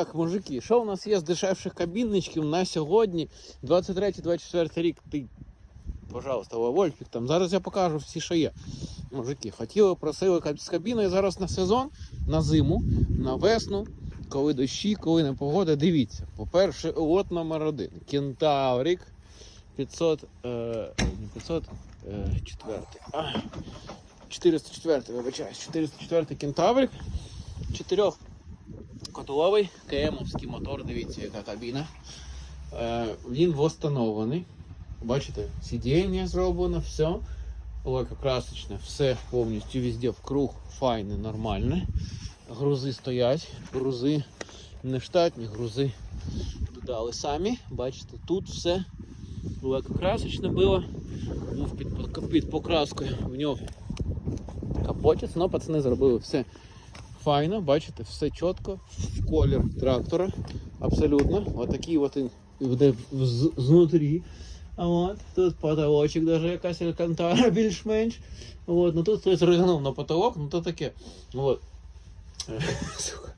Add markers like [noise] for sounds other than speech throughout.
Так, мужики, що у нас є з дешевших кабінничків на сьогодні, 23-24 рік. Ти, пожалуйста, Вольфік, там зараз я покажу всі, що є. Мужики, хотіли, просили з кабіною зараз на сезон, на зиму, на весну, коли дощі, коли не погода. Дивіться, по-перше, от номер один. Кентаврік 500, е, 500 е, а, 404, вибачаюсь, 404 кентаврик. 4 Котловий КМовський мотор, дивіться, яка кабіна. Е, Він встановлений. Бачите, сидіння зроблено, все. Лакокрасочне, все повністю везде вкруг, файне, нормальне. Грузи стоять, грузи не штатні, грузи додали самі. Бачите, тут все лакокрасочне було. Був під, під покраскою в нього. Капотіс, але пацани зробили все файно, бачите, все чітко, колір трактора. Абсолютно. Отакий от буде знутрі. От, тут потолочок даже якась алькантара [laughs] більш-менш. От, ну тут хтось ригнув на потолок, ну то таке. От. [laughs]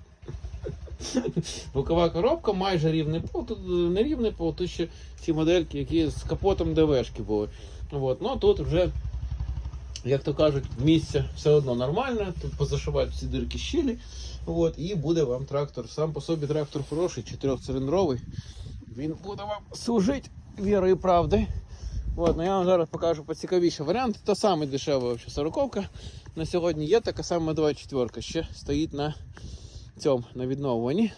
Бокова [laughs] коробка, майже рівний пол, тут не рівний пол, тут ще ці модельки, які з капотом ДВшки були. От, ну тут вже як то кажуть, місце все одно нормальне, тут позашивають всі дирки щілі. От, і буде вам трактор. Сам по собі трактор хороший, чотирьохциліндровий. Він буде вам служити вірою і правдою. От, ну я вам зараз покажу поцікавіший варіант. Та саме дешева сороковка. На сьогодні є така сама 24 ще стоїть на цьому на відновленні.